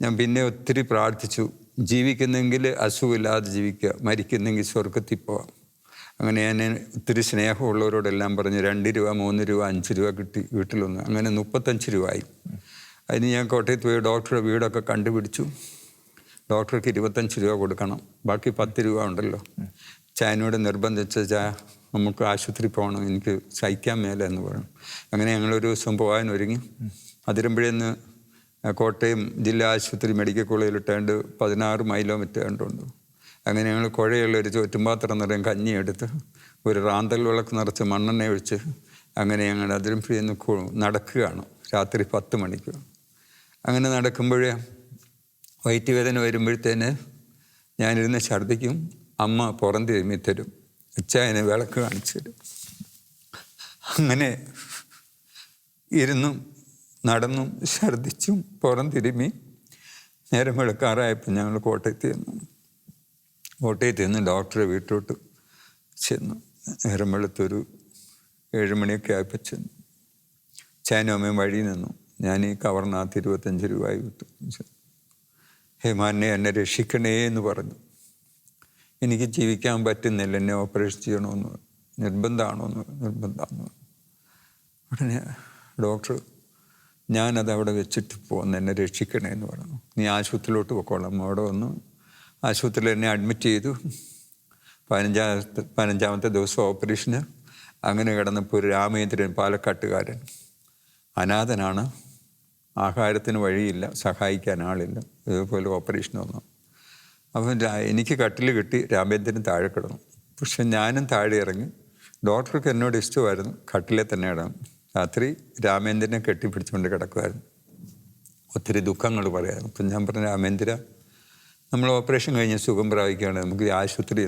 ഞാൻ പിന്നെ ഒത്തിരി പ്രാർത്ഥിച്ചു. ജീവിക്കുന്നെങ്കിൽ അസുഖമില്ലാതെ ജീവിക്കുക. മരിക്കുന്നെങ്കിൽ സ്വർഗത്തിൽ പോവാം. അങ്ങനെ ഞാൻ ഒത്തിരി സ്നേഹമുള്ളവരോടെല്ലാം പറഞ്ഞ് രണ്ട് രൂപ മൂന്ന് രൂപ അഞ്ച് രൂപ കിട്ടി വീട്ടിലൊന്ന്. അങ്ങനെ മുപ്പത്തഞ്ച് രൂപ ആയി അതിന് ഞാൻ കോട്ടയത്ത് പോയി ഡോക്ടറുടെ വീടൊക്കെ കണ്ടുപിടിച്ചു. ഡോക്ടർക്ക് ഇരുപത്തഞ്ച് രൂപ കൊടുക്കണം. ബാക്കി പത്ത് രൂപ ഉണ്ടല്ലോ. ചായനോട് നിർബന്ധിച്ച ചാ നമുക്ക് ആശുപത്രി പോകണം എനിക്ക് സഹിക്കാൻ മേല എന്ന് പറഞ്ഞു. അങ്ങനെ ഞങ്ങളൊരു ദിവസം പോകാൻ ഒരുങ്ങി. അതിരമ്പഴന്ന് കോട്ടയം ജില്ലാ ആശുപത്രി മെഡിക്കൽ കോളേജിൽ ഇട്ടേണ്ട് പതിനാറ് മൈലോമീറ്റർ മറ്റോ കണ്ടുണ്ട് അങ്ങനെ ഞങ്ങൾ കുഴയുള്ള ഒരു ചുറ്റുംപാത്രം നിറയും കഞ്ഞി എടുത്ത് ഒരു റാന്തൽ വിളക്ക് നിറച്ച് മണ്ണെണ്ണ ഒഴിച്ച് അങ്ങനെ ഞങ്ങൾ അതിലും നിന്ന് നടക്കുകയാണ് രാത്രി പത്ത് മണിക്ക്. അങ്ങനെ നടക്കുമ്പോഴേ വയറ്റ് വേദന വരുമ്പോഴത്തേന് ഞാനിരുന്ന് ഛർദ്ദിക്കും അമ്മ പുറം തിരുമ്മി തരും അച്ഛനെ വിളക്ക് കാണിച്ചു തരും. അങ്ങനെ ഇരുന്നും നടന്നും ഛർദ്ദിച്ചും പുറം തിരുമ്മി നേരം വെളുക്കാറായപ്പോൾ ഞങ്ങൾ കോട്ടയത്ത് ചെന്നു. കോട്ടയത്ത് നിന്ന് ഡോക്ടറെ വീട്ടിലോട്ട് ചെന്നു. നേരം വെളുത്തൊരു ഏഴുമണിയൊക്കെ ആയപ്പോൾ ചെന്നു. ചാനും അമ്മയും വഴി നിന്നു. ഞാൻ ഈ കവറിനകത്ത് ഇരുപത്തഞ്ച് രൂപ വിട്ടു. ഹേമാനെ എന്നെ രക്ഷിക്കണേ എന്ന് പറഞ്ഞു. എനിക്ക് ജീവിക്കാൻ പറ്റുന്നില്ല. എന്നെ ഓപ്പറേഷൻ ചെയ്യണമെന്ന്. നിർബന്ധമാണോന്ന്. നിർബന്ധമാണെന്ന് ഉടനെ ഡോക്ടർ ഞാനത് അവിടെ വെച്ചിട്ട് പോകുന്നു എന്നെ രക്ഷിക്കണേ എന്ന് പറഞ്ഞു. നീ ആശുപത്രിയിലോട്ട് പോയിക്കോളാം അവിടെ വന്നു. ആശുപത്രിയിൽ എന്നെ അഡ്മിറ്റ് ചെയ്തു. പതിനഞ്ചാമത്തെ പതിനഞ്ചാമത്തെ ദിവസം ഓപ്പറേഷന് അങ്ങനെ കിടന്നപ്പോൾ ഒരു രാമേന്ദ്രൻ പാലക്കാട്ടുകാരൻ. അനാഥനാണ്. ആഹാരത്തിന് വഴിയില്ല. സഹായിക്കാൻ ആളില്ല. ഇതുപോലെ ഓപ്പറേഷൻ വന്നു. അപ്പം എനിക്ക് കട്ടിൽ കിട്ടി രാമേന്ദ്രൻ താഴെ കിടന്നു. പക്ഷെ ഞാനും താഴെ ഇറങ്ങി. ഡോക്ടർക്ക് എന്നോട് ഇഷ്ടമായിരുന്നു. കട്ടിലെ തന്നെ ഇടാം രാത്രി രാമേന്ദ്രനെ കെട്ടിപ്പിടിച്ചുകൊണ്ട് കിടക്കുമായിരുന്നു ഒത്തിരി ദുഃഖങ്ങൾ പറയാം അപ്പം ഞാൻ പറഞ്ഞു രാമേന്ദ്ര നമ്മൾ ഓപ്പറേഷൻ കഴിഞ്ഞ് സുഖം പ്രാപിക്കുകയാണ്. നമുക്ക് ഈ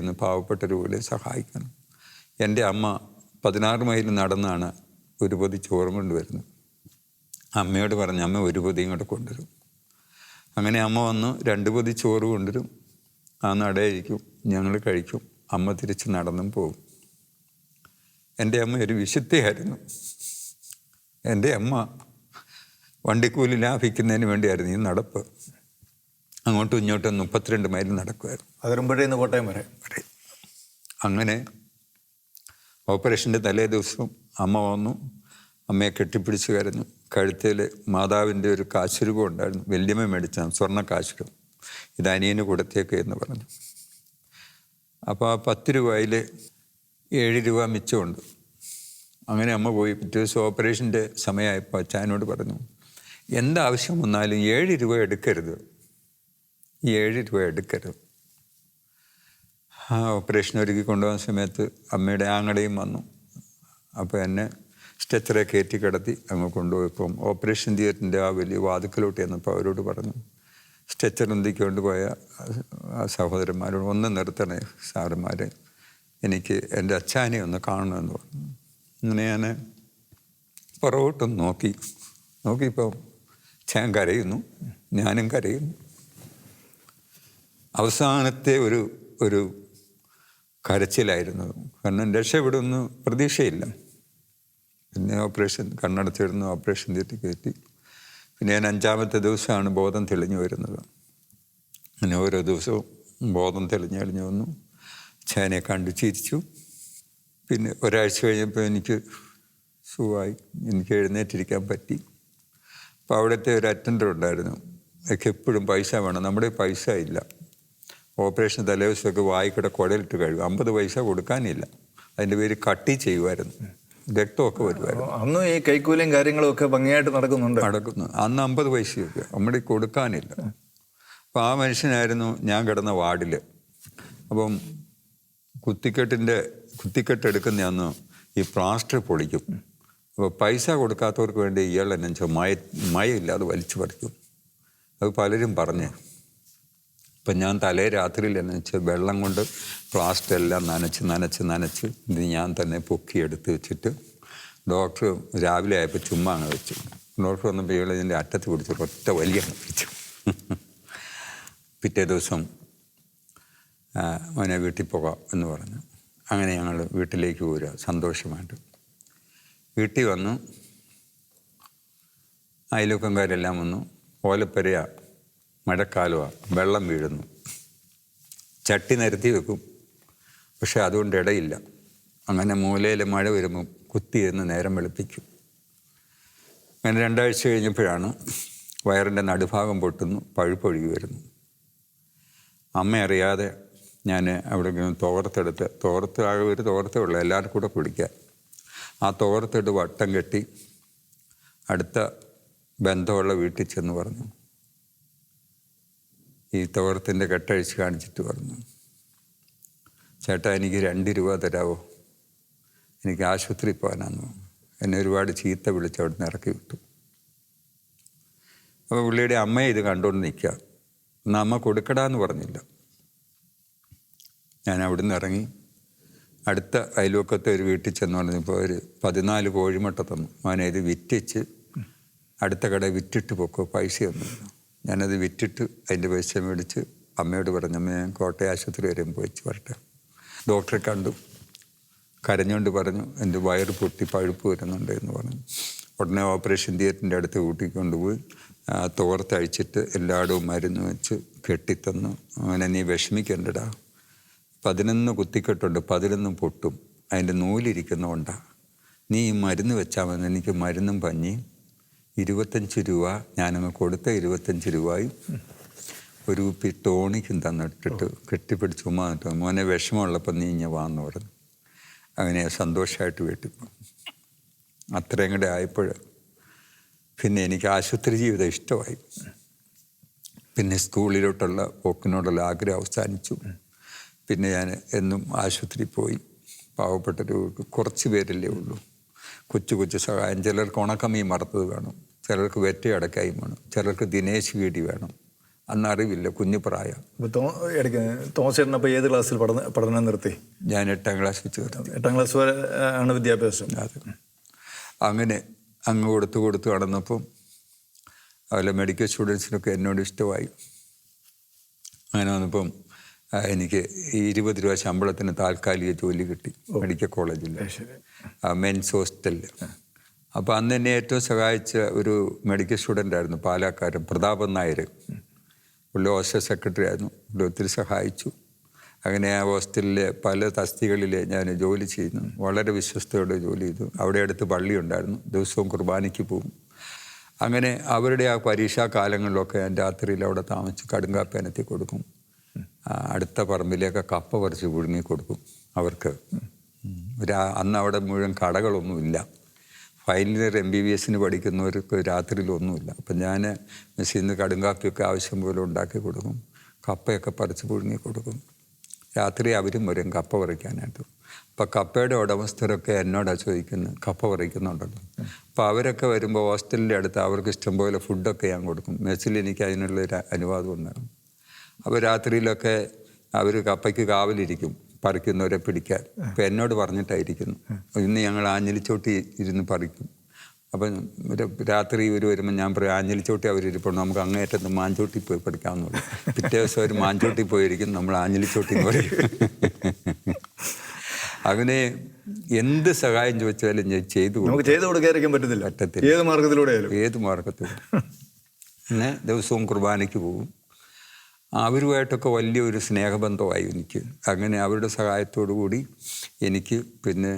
എന്ന് പാവപ്പെട്ട പോലെ സഹായിക്കണം. എന്റെ അമ്മ പതിനാറ് മൈൽ നടന്നാണ് ഒരു പൊതി ചോറും കൊണ്ടുവരുന്നത്. അമ്മയോട് പറഞ്ഞു അമ്മ ഒരു പൊതി ഇങ്ങോട്ട് കൊണ്ടുവരും. അങ്ങനെ അമ്മ വന്ന് രണ്ട് പൊതി ചോറ് കൊണ്ടുവരും. ആ നടയിരിക്കും ഞങ്ങൾ കഴിക്കും. അമ്മ തിരിച്ച് നടന്നും പോകും. എന്റെ അമ്മ ഒരു വിശുദ്ധയായിരുന്നു. എന്റെ അമ്മ വണ്ടിക്കൂലി ലാഭിക്കുന്നതിന് വേണ്ടിയായിരുന്നു ഈ നടപ്പ്. അങ്ങോട്ടും ഇങ്ങോട്ടും മുപ്പത്തിരണ്ട് മൈൽ നടക്കുമായിരുന്നു
അതിരമ്പുഴയിൽ നിന്ന് കോട്ടയം വരെ.
വരെ. അങ്ങനെ ഓപ്പറേഷന്റെ തലേ ദിവസം അമ്മ വന്നു. അമ്മയെ കെട്ടിപ്പിടിച്ച് കരഞ്ഞു. കഴുത്തിൽ മാതാവിന്റെ ഒരു കാശുരൂപം ഉണ്ടായിരുന്നു. വല്യമ്മ മേടിച്ച സ്വർണ കാശുരൂപം. ഇത് അനിയന് കൊടുത്തേക്ക് എന്ന് പറഞ്ഞു. അപ്പോൾ ആ പത്ത് രൂപയിൽ ഏഴ് രൂപ മിച്ചമുണ്ട്. അങ്ങനെ അമ്മ പോയി. പിറ്റേ ദിവസം ഓപ്പറേഷന്റെ സമയമായപ്പോൾ അച്ഛനോട് പറഞ്ഞു എന്താവശ്യം വന്നാലും ഏഴ് രൂപ എടുക്കരുത്. ഏഴ് രൂപ എടുക്കരുത്. ആ ഓപ്പറേഷൻ ഒരുക്കി കൊണ്ടുപോകുന്ന സമയത്ത് അമ്മയുടെ ആങ്ങടയും വന്നു. അപ്പോൾ എന്നെ സ്ട്രെച്ചറെ കയറ്റി കിടത്തി അങ്ങ് കൊണ്ടുപോയപ്പം ഓപ്പറേഷൻ തിയേറ്ററിന്റെ ആ വലിയ വാതുക്കലോട്ട് ചെന്നപ്പോൾ അവരോട് പറഞ്ഞു സ്ട്രെച്ചർ ഉന്തിക്കൊണ്ട് പോയ? ആ സഹോദരന്മാരോട് ഒന്ന് നിർത്തണേ സാറന്മാരെ. എനിക്ക് എന്റെ അച്ഛാനെ ഒന്ന് കാണണമെന്ന് പറഞ്ഞു. അങ്ങനെ ഞാൻ പുറകോട്ടൊന്ന് നോക്കി. നോക്കിയപ്പോൾ ഞാൻ കരയുന്നു. ഞാനും കരയുന്നു. അവസാനത്തെ ഒരു ഒരു കരച്ചിലായിരുന്നു. കാരണം രക്ഷപ്പെടുമെന്ന് പ്രതീക്ഷയില്ല. പിന്നെ ഓപ്പറേഷൻ കണ്ണടച്ചിടുന്നു ഓപ്പറേഷൻ തീറ്റി കയറ്റി. പിന്നെ ഞാൻ അഞ്ചാമത്തെ ദിവസമാണ് ബോധം തെളിഞ്ഞു വരുന്നത്. അങ്ങനെ ഓരോ ദിവസവും ബോധം തെളിഞ്ഞു തെളിഞ്ഞു വന്നു. ചേനെ കണ്ടു ചിരിച്ചു. പിന്നെ ഒരാഴ്ച കഴിഞ്ഞപ്പോൾ എനിക്ക് സുഖമായി എനിക്ക് എഴുന്നേറ്റിരിക്കാൻ പറ്റി. അപ്പോൾ അവിടുത്തെ ഒരു അറ്റൻഡർ ഉണ്ടായിരുന്നു. എനിക്ക് എപ്പോഴും പൈസ വേണം. നമ്മുടെ പൈസ ഇല്ല. ഓപ്പറേഷൻ തലേദിവസമൊക്കെ വായിക്കൂടെ കുടലിട്ട് കഴുകും. അമ്പത് പൈസ കൊടുക്കാനില്ല. അതിന്റെ പേര് കട്ടി ചെയ്യുമായിരുന്നു. രക്തമൊക്കെ വരുമായിരുന്നു.
അന്നും ഈ കൈക്കൂലിയും കാര്യങ്ങളും ഒക്കെ ഭംഗിയായിട്ട് നടക്കുന്നുണ്ട്.
നടക്കുന്നു. അന്ന് അമ്പത് പൈസയൊക്കെ. നമ്മുടെ കൊടുക്കാനില്ല. അപ്പോൾ ആ മനുഷ്യനായിരുന്നു ഞാൻ കിടന്ന വാർഡിൽ അപ്പം കുത്തിക്കെട്ടിന്റെ കുത്തിക്കെട്ട് എടുക്കുന്ന അന്ന് ഈ പ്ലാസ്റ്റർ പൊളിക്കും. അപ്പോൾ പൈസ കൊടുക്കാത്തവർക്ക് വേണ്ടി ഇയാൾ എന്നു വെച്ചാൽ മയ ഇല്ലാതെ വലിച്ചു പറിക്കും. അത് പലരും പറഞ്ഞേ. ഇപ്പം ഞാൻ തലേ രാത്രിയിൽ നനച്ച് വെള്ളം കൊണ്ട് പ്ലാസ്റ്റർ എല്ലാം നനച്ച് നനച്ച് നനച്ച് ഇത് ഞാൻ തന്നെ പൊക്കിയെടുത്ത് വെച്ചിട്ട് ഡോക്ടർ രാവിലെ ആയപ്പോൾ ചുമ്മാ അങ്ങ് വെച്ചു. ഡോക്ടർ വന്നപ്പോൾ ഇയാൾ ഇതിന്റെ അറ്റത്ത് പിടിച്ച് ഒറ്റ വലിയ പിടിച്ചു. പിറ്റേ ദിവസം അവനെ വീട്ടിൽ പോകാം എന്ന് പറഞ്ഞു. അങ്ങനെ ഞങ്ങൾ വീട്ടിലേക്ക് പോരുക സന്തോഷമായിട്ട്. വീട്ടിൽ വന്നു. അയൽവക്കംകാരെല്ലാം വന്നു. ഓലപ്പരയാ മഴക്കാലമാണ് വെള്ളം വീഴുന്നു. ചട്ടി നിരത്തി വെക്കും. പക്ഷെ അതുകൊണ്ട് ഇടയില്ല. അങ്ങനെ മൂലയിൽ മഴ വരുമ്പോൾ കുത്തിയിരുന്ന് നേരം വെളുപ്പിക്കും. അങ്ങനെ രണ്ടാഴ്ച കഴിഞ്ഞപ്പോഴാണ് വയറിന്റെ നടുഭാഗം പൊട്ടുന്നു പഴുപ്പൊഴുകി വരുന്നു. അമ്മ അറിയാതെ ഞാൻ അവിടെ തോർത്തെടുത്ത് തോർത്ത് ആകെ ഒരു തോർത്തേ ഉള്ളൂ എല്ലാവർക്കും കൂടെ കുടിക്കാൻ ആ തോർത്തെടുത്ത് വട്ടം കെട്ടി അടുത്ത ബന്ധമുള്ള വീട്ടിൽ ചെന്ന് പറഞ്ഞു. ഈ തോർത്തിന്റെ കെട്ടഴിച്ച് കാണിച്ചിട്ട് പറഞ്ഞു. ചേട്ടാ എനിക്ക് രണ്ട് രൂപ തരാവോ? എനിക്ക് ആശുപത്രി പോകാനാന്ന് എന്നെ ഒരുപാട് ചീത്ത വിളിച്ച് അവിടെ നിന്ന് ഇറക്കി വിട്ടു. അപ്പോൾ പുള്ളിയുടെ അമ്മയെ ഇത് കണ്ടുകൊണ്ട് നിൽക്കുക. എന്നാൽ അമ്മ കൊടുക്കടാന്ന് പറഞ്ഞില്ല. ഞാൻ അവിടെ നിന്ന് ഇറങ്ങി. അടുത്ത അയൽവക്കത്തെ ഒരു വീട്ടിൽ ചെന്ന് പറഞ്ഞപ്പോൾ ഒരു പതിനാല് കോഴിമുട്ട തന്നു. അവനെ ഇത് വിറ്റിച്ച് അടുത്ത കട വിറ്റിട്ട് പൊക്കോ പൈസയൊന്നുമില്ല. ഞാനത് വിറ്റിട്ട് അതിന്റെ പൈസ മേടിച്ച് അമ്മയോട് പറഞ്ഞു അമ്മ ഞാൻ കോട്ടയം ആശുപത്രി വരെ പോയിച്ച് വരട്ടെ. ഡോക്ടറെ കണ്ടു. കരഞ്ഞുകൊണ്ട് പറഞ്ഞു എന്റെ വയറ് പൊട്ടി പഴുപ്പ് വരുന്നുണ്ട് എന്ന് പറഞ്ഞു. ഉടനെ ഓപ്പറേഷൻ തിയേറ്ററിന്റെ അടുത്ത് കൂട്ടിക്കൊണ്ടുപോയി. തോർത്തഴിച്ചിട്ട് എല്ലായിടവും മരുന്ന് വെച്ച് കെട്ടിത്തന്നു. അങ്ങനെ നീ വിഷമിക്കണ്ടടാ. പതിനൊന്ന് കുത്തിക്കെട്ടുണ്ട് പതിനൊന്നും പൊട്ടും. അതിന്റെ നൂലിരിക്കുന്നതുകൊണ്ടാണ് നീ ഈ മരുന്ന് വെച്ചാൽ മതി എനിക്ക് മരുന്നും പഞ്ഞിയും ഇരുപത്തഞ്ച് രൂപ ഞാനങ്ങ് കൊടുത്ത ഇരുപത്തഞ്ച് രൂപയും ഒരു കുപ്പി ടോണിക്കും തന്നിട്ടിട്ട് കെട്ടിപ്പിടിച്ച് ഉമ്മ മോനെ വിഷമമുള്ളപ്പോൾ നീ ഇങ്ങനെ വാന്ന് പറഞ്ഞു. അങ്ങനെ സന്തോഷമായിട്ട് വീട്ടിൽ അത്രയും കൂടെ ആയപ്പോൾ പിന്നെ എനിക്ക് ആശുപത്രി ജീവിതം ഇഷ്ടമായി. പിന്നെ സ്കൂളിലോട്ടുള്ള പോക്കിനോടുള്ള ആഗ്രഹം അവസാനിച്ചു. പിന്നെ ഞാൻ എന്നും ആശുപത്രി പോയി. പാവപ്പെട്ടൊരു കുറച്ച് പേരല്ലേ ഉള്ളൂ. കൊച്ചു കൊച്ചു സഹായം. ചിലർക്ക് ഉണക്കമീൻ മറത്തത് വേണം ചിലർക്ക് വെറ്റ അടക്കായും വേണം. ചിലർക്ക് ദിനേശ് വീടി വേണം. അന്ന് അറിവില്ല കുഞ്ഞു പ്രായം.
തോമസേട്ടൻ അപ്പോൾ ഏത് ക്ലാസ്സിൽ പഠന പഠനം നിർത്തി?
ഞാൻ എട്ടാം ക്ലാസ്സിൽ ചേർന്നു
എട്ടാം ക്ലാസ് വരെ ആണ് വിദ്യാഭ്യാസം?
അതെ. അങ്ങനെ അങ്ങ് കൊടുത്ത് കൊടുത്ത് നടന്നപ്പം അതുപോലെ മെഡിക്കൽ സ്റ്റുഡൻസിനൊക്കെ എന്നോട് ഇഷ്ടമായി. അങ്ങനെ വന്നപ്പം എനിക്ക് ഇരുപത് രൂപ ശമ്പളത്തിന് താൽക്കാലിക ജോലി കിട്ടി മെഡിക്കൽ കോളേജിൽ മെൻസ് ഹോസ്റ്റലിൽ അപ്പോൾ അന്ന് എന്നെ ഏറ്റവും സഹായിച്ച ഒരു മെഡിക്കൽ സ്റ്റുഡന്റ് ആയിരുന്നു പാലാക്കാരൻ പ്രതാപൻ നായർ പുള്ളി ഹോസ്റ്റൽ സെക്രട്ടറി ആയിരുന്നു. പുള്ളി ഒത്തിരി സഹായിച്ചു. അങ്ങനെ ആ ഹോസ്റ്റലിലെ പല തസ്തികളിൽ ഞാൻ ജോലി ചെയ്യുന്നു. വളരെ വിശ്വസ്തയോടെ ജോലി ചെയ്തു. അവിടെ അടുത്ത് പള്ളി ഉണ്ടായിരുന്നു. ദിവസവും കുർബാനയ്ക്ക് പോകും. അങ്ങനെ അവരുടെ ആ പരീക്ഷാ കാലങ്ങളിലൊക്കെ ഞാൻ രാത്രിയിൽ അവിടെ താമസിച്ച് കടുങ്കാപ്പനത്തി കൊടുക്കും. അടുത്ത പറമ്പിലേക്ക് കപ്പ പറിച്ച് പുഴുങ്ങി കൊടുക്കും അവർക്ക്. ഒരു അന്ന് അവിടെ മുഴുവൻ കടകളൊന്നുമില്ല. Final year M B B എസിന് പഠിക്കുന്നവർക്ക് രാത്രിയിലൊന്നുമില്ല. അപ്പം ഞാൻ മെസ്സിൽ നിന്ന് കടുങ്കാപ്പിയൊക്കെ ആവശ്യം പോലെ ഉണ്ടാക്കി കൊടുക്കും. കപ്പയൊക്കെ പറിച്ച് പുഴുങ്ങി കൊടുക്കും. രാത്രി അവരും വരും കപ്പ പറിക്കാനായിട്ട്. അപ്പോൾ കപ്പയുടെ ഉടമസ്ഥരൊക്കെ എന്നോടാണ് ചോദിക്കുന്നത് കപ്പ പറിക്കുന്നുണ്ടല്ലോ. അപ്പോൾ അവരൊക്കെ വരുമ്പോൾ ഹോസ്റ്റലിന്റെ അടുത്ത് അവർക്ക് ഇഷ്ടം ഇഷ്ടംപോലെ ഫുഡൊക്കെ ഞാൻ കൊടുക്കും. മെസ്സിൽ എനിക്ക് അതിനുള്ള ഒരു അനുവാദം ഉണ്ടാകും. അപ്പോൾ രാത്രിയിലൊക്കെ അവർ കപ്പയ്ക്ക് കാവലിരിക്കും. പറിക്കുന്നവരെ പിടിക്കാൻ. അപ്പം എന്നോട് പറഞ്ഞിട്ടായിരിക്കുന്നു. ഇന്ന് ഞങ്ങൾ ആഞ്ഞിലിച്ചോട്ടി ഇരുന്ന് പറിക്കും. അപ്പം രാത്രി ഇവർ വരുമ്പോൾ ഞാൻ പറയും ആഞ്ഞിലിച്ചോട്ടി അവരിരിപ്പുണ്ട്. നമുക്ക് അങ്ങേറ്റത്ത് മാഞ്ചോട്ടി പോയി പഠിക്കാവുന്നുള്ളൂ പിറ്റേ ദിവസം അവർ മാഞ്ചോട്ടി പോയിരിക്കും. നമ്മൾ ആഞ്ഞിലിച്ചോട്ടി എന്ന് പറയും. അങ്ങനെ എന്ത് സഹായം ചോദിച്ചാലും ഞാൻ ചെയ്തു കൊടുക്കും.
നമുക്ക് ചെയ്തു കൊടുക്കാതിരിക്കാൻ പറ്റത്തില്ല.
പറ്റത്തില്ല.
ഏത് മാർഗത്തിലൂടെ
ഏത് മാർഗത്തിലൂടെ? പിന്നെ ദിവസവും കുർബാനയ്ക്ക് പോകും. അവരുമായിട്ടൊക്കെ വലിയൊരു സ്നേഹബന്ധമായി എനിക്ക്. അങ്ങനെ അവരുടെ സഹായത്തോടു കൂടി എനിക്ക് പിന്നെ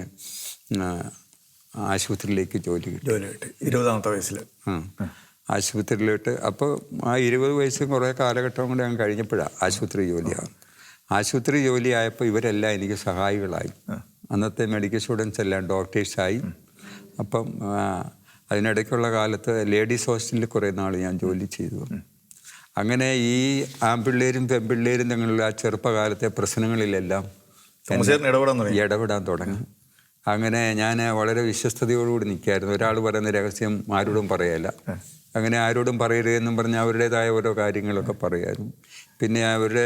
ആശുപത്രിയിലേക്ക് ജോലി കിട്ടി.
ജോലി കിട്ടി ഇരുപതാമത്തെ വയസ്സിൽ.
ആശുപത്രിയിലോട്ട് അപ്പോൾ ആ ഇരുപത് വയസ്സ് കുറേ കാലഘട്ടം കൂടെ ഞാൻ കഴിഞ്ഞപ്പോഴാണ് ആശുപത്രി ജോലിയാണ് ആശുപത്രി ജോലിയായപ്പോൾ ഇവരെല്ലാം എനിക്ക് സഹായികളായി. അന്നത്തെ മെഡിക്കൽ സ്റ്റുഡൻസ് എല്ലാം ഡോക്ടേഴ്സായി. അപ്പം അതിനിടയ്ക്കുള്ള കാലത്ത് ലേഡീസ് ഹോസ്റ്റലിൽ കുറേ നാൾ ഞാൻ ജോലി ചെയ്തു. അങ്ങനെ ഈ ആൺപിള്ളേരും പെൺപിള്ളേരും തമ്മിലുള്ള ആ ചെറുപ്പകാലത്തെ പ്രശ്നങ്ങളിലെല്ലാം
തോമസേട്ടൻ ഇടപെടാൻ തുടങ്ങി.
ഇടപെടാൻ തുടങ്ങി. അങ്ങനെ ഞാൻ വളരെ വിശ്വസ്തയോടുകൂടി നിൽക്കായിരുന്നു ഒരാൾ പറയുന്ന രഹസ്യം ആരോടും പറയല്ല അങ്ങനെ ആരോടും പറയരുതെന്നും പറഞ്ഞ് അവരുടേതായ ഓരോ കാര്യങ്ങളൊക്കെ പറയായിരുന്നു പിന്നെ അവരുടെ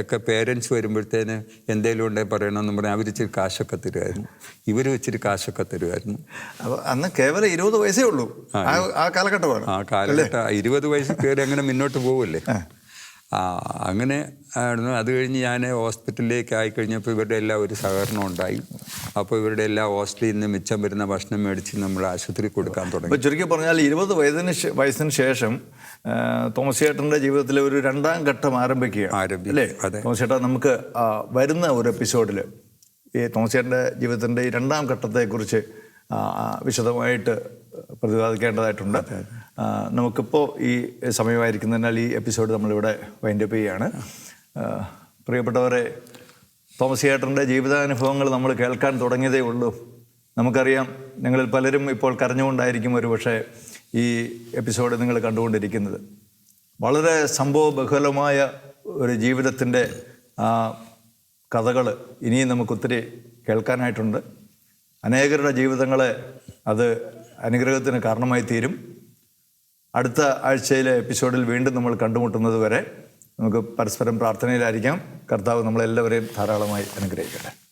ഒക്കെ പേരൻസ് വരുമ്പോഴത്തേന് എന്തെങ്കിലും ഉണ്ടെങ്കിൽ പറയണമെന്നും പറഞ്ഞാൽ അവർ ഇച്ചിരി കാശൊക്കെ തരുമായിരുന്നു ഇവർ ഇച്ചിരി കാശൊക്കെ തരുമായിരുന്നു
അപ്പോൾ അന്ന് കേവലം ഇരുപത് വയസ്സേ ഉള്ളൂ. ആ കാലഘട്ടമാണ്.
ആ കാലഘട്ടം ഇരുപത് വയസ്സ് കയറി അങ്ങനെ മുന്നോട്ട് പോവില്ലേ? അങ്ങനെ ആയിരുന്നു. അത് കഴിഞ്ഞ് ഞാൻ ഹോസ്പിറ്റലിലേക്ക് ആയിക്കഴിഞ്ഞപ്പോൾ ഇവരുടെ എല്ലാം ഒരു സഹകരണം ഉണ്ടായി. അപ്പോൾ ഇവരുടെ എല്ലാ ഹോസ്റ്റലിൽ നിന്ന് മിച്ചം വരുന്ന ഭക്ഷണം മേടിച്ച് നമ്മൾ ആശുപത്രി കൊടുക്കാൻ തുടങ്ങി.
അപ്പോൾ ചുരുക്കി പറഞ്ഞാൽ ഇരുപത് വയസ്സിന് വയസ്സിന് ശേഷം തോമസ് ചേട്ടന്റെ ജീവിതത്തിലെ ഒരു രണ്ടാം ഘട്ടം ആരംഭിക്കുകയാണ്.
ആരംഭിക്കും,
അല്ലേ?
അതെ.
തോമസ് ചേട്ടാ നമുക്ക് വരുന്ന ഒരു എപ്പിസോഡിൽ ഈ തോമസിയേട്ടന്റെ ജീവിതത്തിന്റെ ഈ രണ്ടാം ഘട്ടത്തെക്കുറിച്ച് വിശദമായിട്ട് പ്രതിപാദിക്കേണ്ടതായിട്ടുണ്ട്. നമുക്കിപ്പോൾ ഈ സമയമായിരിക്കുന്നതിനാൽ ഈ എപ്പിസോഡ് നമ്മളിവിടെ വൈൻഡപ്പ് ചെയ്യുകയാണ് പ്രിയപ്പെട്ടവരെ തോമസ് ചേട്ടന്റെ ജീവിതാനുഭവങ്ങൾ നമ്മൾ കേൾക്കാൻ തുടങ്ങിയതേ ഉള്ളൂ. നമുക്കറിയാം നിങ്ങളിൽ പലരും ഇപ്പോൾ കരഞ്ഞുകൊണ്ടായിരിക്കും ഒരു പക്ഷേ ഈ എപ്പിസോഡ് നിങ്ങൾ കണ്ടുകൊണ്ടിരിക്കുന്നത്. വളരെ സംഭവ ബഹുലമായ ഒരു ജീവിതത്തിന്റെ കഥകൾ ഇനിയും നമുക്കൊത്തിരി കേൾക്കാനായിട്ടുണ്ട്. അനേകരുടെ ജീവിതങ്ങളെ അത് അനുഗ്രഹത്തിന് കാരണമായി തീരും. അടുത്ത ആഴ്ചയിലെ എപ്പിസോഡിൽ വീണ്ടും നമ്മൾ കണ്ടുമുട്ടുന്നത് വരെ നമുക്ക് പരസ്പരം പ്രാർത്ഥനയിലായിരിക്കാം. കർത്താവ് നമ്മളെല്ലാവരെയും ധാരാളമായി അനുഗ്രഹിക്കട്ടെ.